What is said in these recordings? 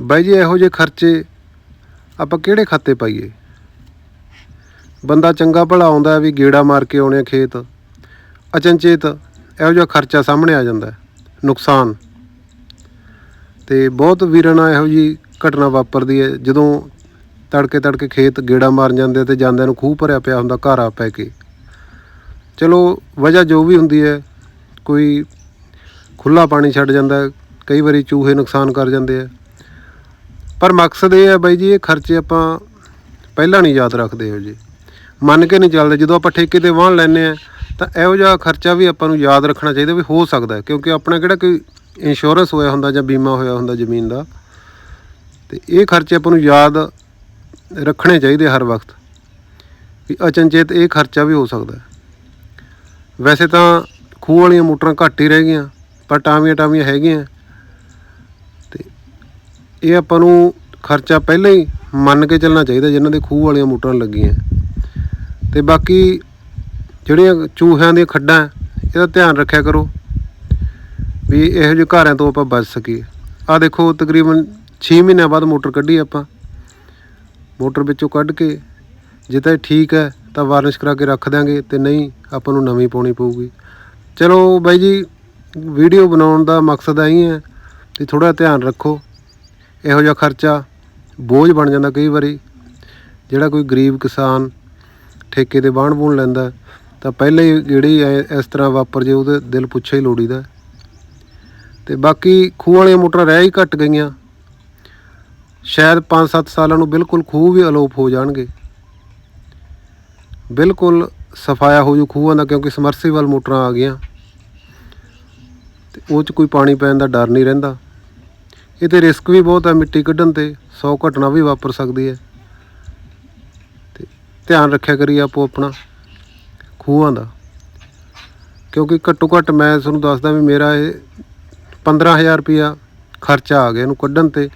ਬਾਈ ਜੀ, ਇਹੋ ਜਿਹੇ ਖਰਚੇ ਆਪਾਂ ਕਿਹੜੇ ਖਾਤੇ ਪਾਈਏ? ਬੰਦਾ ਚੰਗਾ ਭਲਾ ਆਉਂਦਾ ਵੀ ਗੇੜਾ ਮਾਰ ਕੇ ਆਉਣੇ ਆ ਖੇਤ। ਅਚਨਚੇਤ ਇਹੋ ਜਿਹਾ ਖਰਚਾ ਸਾਹਮਣੇ ਆ ਜਾਂਦਾ ਨੁਕਸਾਨ। ਤੇ ਬਹੁਤ ਵੀਰਾਂ ਨਾਲ ਇਹੋ ਜੀ ਘਟਨਾ ਵਾਪਰਦੀ ਹੈ। ਜਦੋਂ ਤੜਕੇ ਤੜਕੇ ਖੇਤ ਗੇੜਾ ਮਾਰਨ ਜਾਂਦੇ ਆ ਤੇ ਜਾਂਦਿਆਂ ਨੂੰ ਖੂਹ ਭਰਿਆ ਪਿਆ ਹੁੰਦਾ ਘਰ ਆ ਪੈ ਕੇ। ਚਲੋ, ਵਜ੍ਹਾ ਜੋ ਵੀ ਹੁੰਦੀ ਹੈ, ਕੋਈ ਖੁੱਲਾ ਪਾਣੀ ਛੱਡ ਜਾਂਦਾ ਕਈ ਵਾਰੀ ਚੂਹੇ ਨੁਕਸਾਨ ਕਰ ਜਾਂਦੇ ਆ। ਪਰ ਮਕਸਦ ਇਹ ਹੈ ਬਾਈ ਜੀ, ਇਹ ਖਰਚੇ ਆਪਾਂ ਪਹਿਲਾਂ ਨਹੀਂ ਯਾਦ ਰੱਖਦੇ ਹੋ ਜੀ ਮੰਨ ਕੇ ਨਹੀਂ ਚੱਲਦੇ, ਜਦੋਂ ਆਪਾਂ ਠੇਕੇ ਤੇ ਵਾਹਣ ਲੈਨੇ ਆ ਤਾਂ ਇਹੋ ਜਿਹਾ ਖਰਚਾ ਵੀ ਆਪਾਂ ਨੂੰ ਯਾਦ ਰੱਖਣਾ ਚਾਹੀਦਾ ਵੀ ਹੋ ਸਕਦਾ ਕਿਉਂਕਿ ਆਪਣਾ ਕਿਹੜਾ ਕੋਈ ਇੰਸ਼ੋਰੈਂਸ ਹੋਇਆ ਹੁੰਦਾ ਜਾਂ ਬੀਮਾ ਹੋਇਆ ਹੁੰਦਾ ਜ਼ਮੀਨ ਦਾ, ਤੇ ਇਹ ਖਰਚੇ ਆਪਾਂ ਨੂੰ ਯਾਦ ਰੱਖਣੇ ਚਾਹੀਦੇ ਹਰ ਵਕਤ, ਵੀ ਅਚਨਚੇਤ ਇਹ ਖਰਚਾ ਵੀ ਹੋ ਸਕਦਾ ਵੈਸੇ ਤਾਂ ਖੂਹ ਵਾਲੀਆਂ ਮੋਟਰਾਂ ਘੱਟ ਹੀ ਰਹਿ ਗਈਆਂ, ਪਰ ਟਾਵੀਆਂ ਟਾਵੀਆਂ ਹੈਗੀਆਂ ਇਹ ਆਪਾਂ ਨੂੰ ਖਰਚਾ ਪਹਿਲਾਂ ਹੀ ਮੰਨ ਕੇ ਚੱਲਣਾ ਚਾਹੀਦਾ ਜਿਨ੍ਹਾਂ ਦੇ ਖੂਹ ਵਾਲੀਆਂ ਮੋਟਰਾਂ ਲੱਗੀਆਂ। ਤੇ ਬਾਕੀ ਜਿਹੜੀਆਂ ਚੂਹਿਆਂ ਦੀਆਂ ਖੱਡਾਂ, ਇਹਦਾ ਧਿਆਨ ਰੱਖਿਆ ਕਰੋ ਵੀ ਇਹੋ ਜਿਹੇ ਘਰਾਂ ਤੋਂ ਆਪਾਂ ਬਚ ਸਕੀਏ। ਆ ਦੇਖੋ ਤਕਰੀਬਨ 6 ਮਹੀਨਿਆਂ ਬਾਅਦ ਮੋਟਰ ਕੱਢੀ ਆਪਾਂ। ਮੋਟਰ ਵਿੱਚੋਂ ਕੱਢ ਕੇ ਜੇ ਤਾਂ ਇਹ ਠੀਕ ਹੈ ਤਾਂ ਵਾਰਨਿਸ਼ ਕਰਾ ਕੇ ਰੱਖ ਦਾਂਗੇ ਤੇ ਨਹੀਂ ਆਪਾਂ ਨੂੰ ਨਵੀਂ ਪਾਉਣੀ ਪਊਗੀ। ਚਲੋ ਬਾਈ ਜੀ, ਵੀਡੀਓ ਬਣਾਉਣ ਦਾ ਮਕਸਦ ਐਂ ਹੈ ਕਿ ਥੋੜਾ ਧਿਆਨ ਰੱਖੋ। ਇਹੋ ਜਿਹਾ ਖਰਚਾ ਬੋਝ ਬਣ ਜਾਂਦਾ ਕਈ ਵਾਰੀ। ਜਿਹੜਾ ਕੋਈ ਗਰੀਬ ਕਿਸਾਨ ਠੇਕੇ ਤੇ ਬਾਣ ਬੂਣ ਲੈਂਦਾ, ਤਾਂ ਪਹਿਲੇ ਹੀ ਜਿਹੜੀ ਐ- ਇਸ ਤਰ੍ਹਾਂ ਵਾਪਰ ਜੇ, ਉਹਦੇ ਦਿਲ ਪੁੱਛੇ ਹੀ ਲੋੜੀਦਾ। ਤੇ ਬਾਕੀ ਖੂਹ ਵਾਲੀਆਂ ਮੋਟਰਾਂ ਰਹਿ ਹੀ ਘਟ ਗਈਆਂ। ਸ਼ਾਇਦ 5-7 ਸਾਲਾਂ ਨੂੰ ਬਿਲਕੁਲ ਖੂਹ ਵੀ ਅਲੋਪ ਹੋ ਜਾਣਗੇ। ਬਿਲਕੁਲ ਸਫਾਇਆ ਹੋ ਜੂ ਖੂਹਾਂ ਦਾ, ਕਿਉਂਕਿ ਸਮਰਸੀਬਲ ਮੋਟਰਾਂ ਆ ਗਈਆਂ। ਤੇ ਉਹ 'ਚ ਕੋਈ ਪਾਣੀ ਪੈਣ ਦਾ ਡਰ ਨਹੀਂ ਰਹਿੰਦਾ। ਇਹ ਤੇ ਰਿਸਕ ਵੀ ਬਹੁਤ ਹੈ ਮਿੱਟੀ ਕੱਢਣ ਤੇ 100 ਘਟਨਾ ਵੀ ਵਾਪਰ ਸਕਦੀ ਹੈ। ਤੇ ਧਿਆਨ ਰੱਖਿਆ ਕਰੀ ਆਪੋ ਆਪਣਾ ਖੂਹਾਂ ਦਾ। ਕਿਉਂਕਿ ਘੱਟੋ ਘੱਟ ਮੈਂ ਤੁਹਾਨੂੰ ਦੱਸਦਾ ਵੀ ਮੇਰਾ ਇਹ 15000 ਰੁਪਿਆ ਖਰਚਾ ਆ ਗਿਆ ਇਹਨੂੰ ਕੱਢਣ ਤੇ।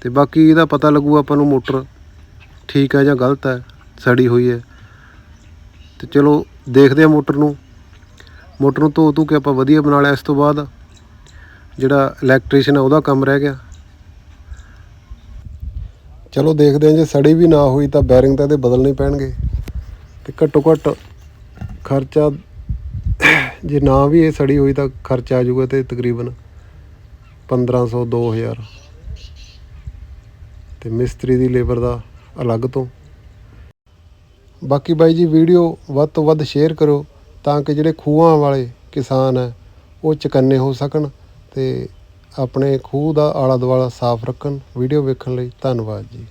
ਤੇ ਬਾਕੀ ਇਹਦਾ ਪਤਾ ਲੱਗੂ ਆਪਾਂ ਨੂੰ ਮੋਟਰ ਠੀਕ ਹੈ ਜਾਂ ਗਲਤ ਹੈ, ਸੜੀ ਹੋਈ ਹੈ। ਤੇ ਚਲੋ ਦੇਖਦੇ ਆ ਮੋਟਰ ਨੂੰ। ਮੋਟਰ ਨੂੰ ਧੋ ਧੂ ਕੇ ਆਪਾਂ ਵਧੀਆ ਬਣਾ ਲਿਆ ਇਸ ਤੋਂ ਬਾਅਦ। ਜਿਹੜਾ ਇਲੈਕਟ੍ਰੀਸ਼ੀਅਨ ਆ, ਉਹਦਾ ਕੰਮ ਰਹਿ ਗਿਆ। ਚਲੋ ਦੇਖਦੇ ਹਾਂ, ਜੇ ਸੜੀ ਵੀ ਨਾ ਹੋਈ ਤਾਂ ਬੈਰਿੰਗ ਤਾਂ ਇਹਦੇ ਬਦਲਣੇ ਪੈਣਗੇ। ਤੇ ਘੱਟੋ ਘੱਟ ਖਰਚਾ, ਜੇ ਨਾ ਵੀ ਇਹ ਸੜੀ ਹੋਈ ਤਾਂ ਖਰਚਾ ਆ ਜਾਊਗਾ ਤੇ ਤਕਰੀਬਨ 1500 2000 ਤੇ ਮਿਸਤਰੀ ਦੀ ਲੇਬਰ ਦਾ ਅਲੱਗ ਤੋਂ। ਬਾਕੀ ਬਾਈ ਜੀ, ਵੀਡੀਓ ਵੱਧ ਤੋਂ ਵੱਧ ਸ਼ੇਅਰ ਕਰੋ ਤਾਂ ਕਿ ਜਿਹੜੇ ਖੂਹਾਂ ਵਾਲੇ ਕਿਸਾਨ ਹੈ ਉਹ ਚਕੰਨੇ ਹੋ ਸਕਣ। ਤੇ ਆਪਣੇ ਖੂਹ ਦਾ ਆਲਾ ਦੁਆਲਾ ਸਾਫ਼ ਰੱਖਣ ਵੀਡੀਓ ਵੇਖਣ ਲਈ ਧੰਨਵਾਦ ਜੀ।